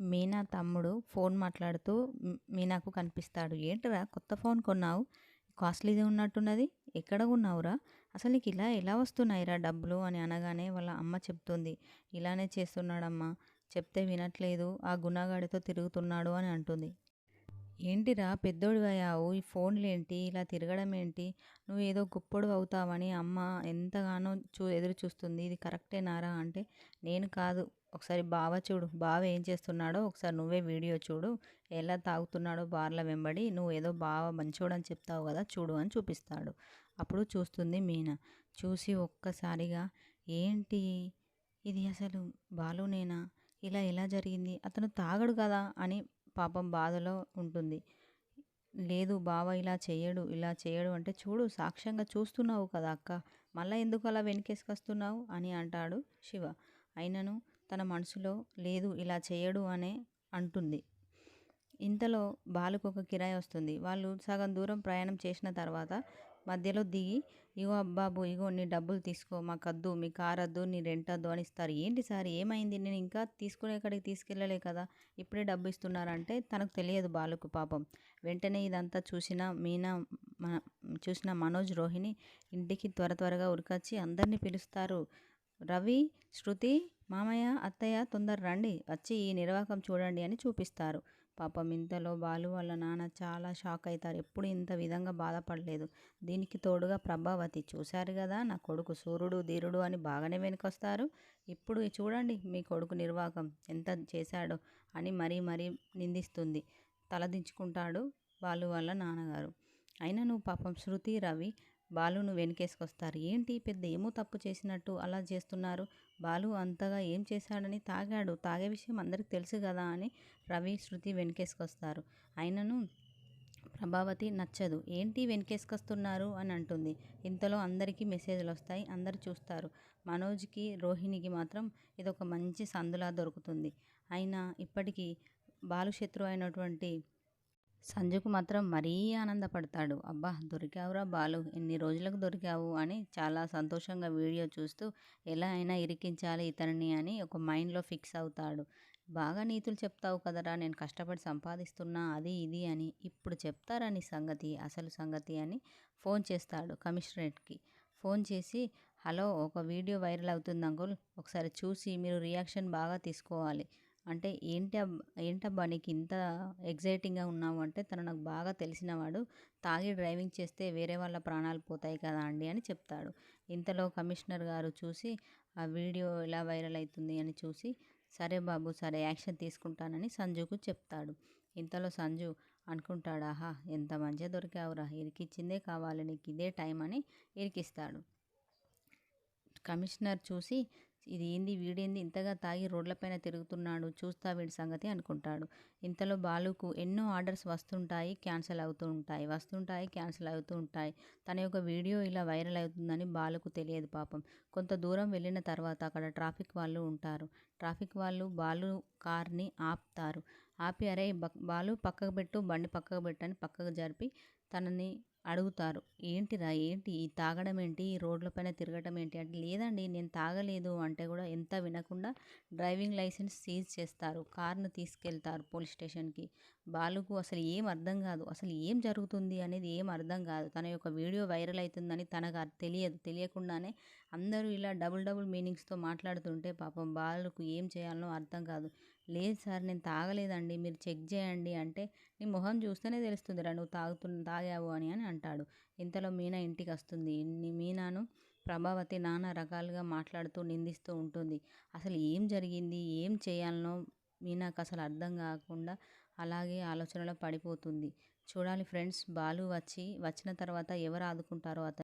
మీనా తమ్ముడు ఫోన్ మాట్లాడుతూ మీనాకు కనిపిస్తాడు. ఏంటరా కొత్త ఫోన్ కొన్నావు? కాస్ట్లీది ఉన్నట్టున్నది? ఎక్కడ ఉన్నావురా అసలు నీకు ఇలా ఎలా వస్తున్నాయిరా డబ్బులు? అని అనగానే వాళ్ళ అమ్మ చెప్తుంది. ఇలానే చేస్తున్నాడమ్మా. చెప్తే వినట్లేదు. ఆ గుణగాడితో తిరుగుతున్నాడు అని అంటుంది. ఏంటిరా పెద్దోడు అయ్యావు ఈ ఫోన్లేంటి? ఇలా తిరగడం ఏంటి నువ్వు ఏదో గొప్పడు అవుతావని అమ్మ ఎంతగానో చూ ఎదురు చూస్తుంది ఇది కరెక్టేనారా అంటే నేను కాదు. ఒకసారి బావ చూడు. బావ ఏం చేస్తున్నాడో ఒకసారి నువ్వే వీడియో చూడు. ఎలా తాగుతున్నాడో బార్ల వెంబడి నువ్వు ఏదో బావ మంచోడని చెప్తావు కదా చూడు అని చూపిస్తాడు. అప్పుడు చూస్తుంది మీనా. చూసి ఒక్కసారిగా ఏంటి? ఇది అసలు బాలునేనా? ఇలా ఎలా జరిగింది? అతను తాగడు కదా అని పాపం బాధలో ఉంటుంది. లేదు బావ ఇలా చేయడు ఇలా చేయడు అంటే చూడు సాక్ష్యంగా చూస్తున్నావు కదా అక్క. మళ్ళీ ఎందుకు అలా వెనకేసుకొస్తున్నావు అని అంటాడు శివ. అయినను తన మనసులో లేదు ఇలా చేయడు అనే అంటుంది. ఇంతలో బాలుకు ఒక కిరాయి వస్తుంది. వాళ్ళు సగం దూరం ప్రయాణం చేసిన తర్వాత మధ్యలో దిగి ఇగో అబ్బాబు ఇగో నీ డబ్బులు తీసుకో మాకు వద్దు మీ కార్ వద్దు నీ రెంట్ అద్దు అని ఇస్తారు. ఏంటి సార్ ఏమైంది? నేను ఇంకా తీసుకునే కాడికి తీసుకెళ్ళలే కదా ఇప్పుడే డబ్బు ఇస్తున్నారంటే తనకు తెలియదు బాలుకు పాపం. వెంటనే ఇదంతా చూసిన మీనా మన చూసిన మనోజ్ రోహిణి ఇంటికి త్వర త్వరగా ఉరికొచ్చి అందరినీ పిలుస్తారు. రవి శృతి మామయ్య అత్తయ్య తొందర రండి వచ్చి ఈ నిర్వాకం చూడండి అని చూపిస్తారు. పాపం ఇంతలో బాలు వాళ్ళ నాన్న చాలా షాక్ అవుతారు ఎప్పుడు ఇంత విధంగా బాధపడలేదు. దీనికి తోడుగా ప్రభావతి చూశారు కదా నా కొడుకు సూర్యుడు ధీరుడు అని బాగానే వెనుకొస్తారు. ఇప్పుడు చూడండి మీ కొడుకు నిర్వాకం ఎంత చేశాడో అని మరీ మరీ నిందిస్తుంది. తలదించుకుంటాడు బాలు వాళ్ళ నాన్నగారు. అయినా నువ్వు పాపం శృతి రవి బాలును వెనకేసుకొస్తారు. ఏంటి? పెద్ద ఏమో తప్పు చేసినట్టు అలా చేస్తున్నారు. బాలు అంతగా ఏం చేశాడని తాగాడు. తాగే విషయం అందరికి తెలుసు కదా అని రవి శృతి వెనకేసుకొస్తారు. అయినను ప్రభావతి నచ్చదు. ఏంటి వెనకేసుకొస్తున్నారు అని అంటుంది. ఇంతలో అందరికీ మెసేజ్లు వస్తాయి. అందరు చూస్తారు. మనోజ్కి రోహిణికి మాత్రం ఇది ఒక మంచి సందులా దొరుకుతుంది. అయినా ఇప్పటికీ బాలుశత్రు అయినటువంటి సంజుకు మాత్రం మరీ ఆనందపడతాడు. అబ్బా దొరికావురా బాలు ఎన్ని రోజులకు దొరికావు? అని చాలా సంతోషంగా వీడియో చూస్తూ ఎలా అయినా ఇరికించాలి ఇతనిని అని ఒక మైండ్లో ఫిక్స్ అవుతాడు. బాగా నీతులు చెప్తావు కదరా నేను కష్టపడి సంపాదిస్తున్నా అది ఇది అని. ఇప్పుడు చెప్తారా నీ సంగతి అసలు సంగతి అని ఫోన్ చేస్తాడు కమిషనరేట్కి. ఫోన్ చేసి హలో ఒక వీడియో వైరల్ అవుతుంది అంకుల్ ఒకసారి చూసి మీరు రియాక్షన్ బాగా తీసుకోవాలి. అంటే ఏంటి ఏంటబ్బా నీకు ఇంత ఎగ్జైటింగ్గా ఉన్నావు అంటే తను నాకు బాగా తెలిసినవాడు. తాగి డ్రైవింగ్ చేస్తే వేరే వాళ్ళ ప్రాణాలు పోతాయి కదా అండి అని చెప్తాడు. ఇంతలో కమిషనర్ గారు చూసి ఆ వీడియో ఎలా వైరల్ అవుతుంది అని చూసి సరే బాబు సరే యాక్షన్ తీసుకుంటానని సంజుకు చెప్తాడు. ఇంతలో సంజు అనుకుంటాడు ఆహా ఎంత మంచిగా దొరికావురా. ఇరికిచ్చిందే కావాలి నీకు ఇదే టైం అని ఇరికిస్తాడు. కమిషనర్ చూసి ఇది ఏంది వీడేంది ఇంతగా తాగి రోడ్లపైన తిరుగుతున్నాడు చూస్తా వీడి సంగతి అనుకుంటాడు. ఇంతలో బాలుకు ఎన్నో ఆర్డర్స్ వస్తుంటాయి క్యాన్సిల్ అవుతూ ఉంటాయి వస్తుంటాయి క్యాన్సిల్ అవుతూ ఉంటాయి. తన యొక్క వీడియో ఇలా వైరల్ అవుతుందని బాలుకు తెలియదు పాపం. కొంత దూరం వెళ్ళిన తర్వాత అక్కడ ట్రాఫిక్ వాళ్ళు ఉంటారు. ట్రాఫిక్ వాళ్ళు బాలు కార్ని ఆపుతారు. ఆపి అరే బాలు పక్కకు పెట్టు బండి పక్కకు పెట్టు అని పక్కకు జరిపి తనని అడుగుతారు. ఏంటిరా ఏంటి? ఈ తాగడం ఏంటి ఈ రోడ్లపైన తిరగడం ఏంటి అంటే లేదండి నేను తాగలేదు. అంటే కూడా ఎంత వినకుండా డ్రైవింగ్ లైసెన్స్ సీజ్ చేస్తారు. కార్ను తీసుకెళ్తారు పోలీస్ స్టేషన్కి. బాలుకు అసలు ఏం అర్థం కాదు. అసలు ఏం జరుగుతుంది అనేది ఏం అర్థం కాదు. తన యొక్క వీడియో వైరల్ అవుతుందని తనకు తెలియదు. తెలియకుండానే అందరూ ఇలా డబుల్ డబుల్ మీనింగ్స్తో మాట్లాడుతుంటే పాపం బాలుకు ఏం చేయాలనో అర్థం కాదు. లేదు సార్ నేను తాగలేదండి. మీరు చెక్ చేయండి. అంటే నీ మొహం చూస్తేనే తెలుస్తుందిరా నువ్వు తాగుతు తాగావు అని అని అంటాడు. ఇంతలో మీనా ఇంటికి వస్తుంది నీ మీనాను ప్రభావతి నానా రకాలుగా మాట్లాడుతూ నిందిస్తూ ఉంటుంది. అసలు ఏం జరిగింది? ఏం చేయాలనో మీనాకు అసలు అర్థం కాకుండా అలాగే ఆలోచనలో పడిపోతుంది. చూడాలి ఫ్రెండ్స్ బాలు వచ్చి వచ్చిన తర్వాత ఎవరు ఆదుకుంటారో అతను.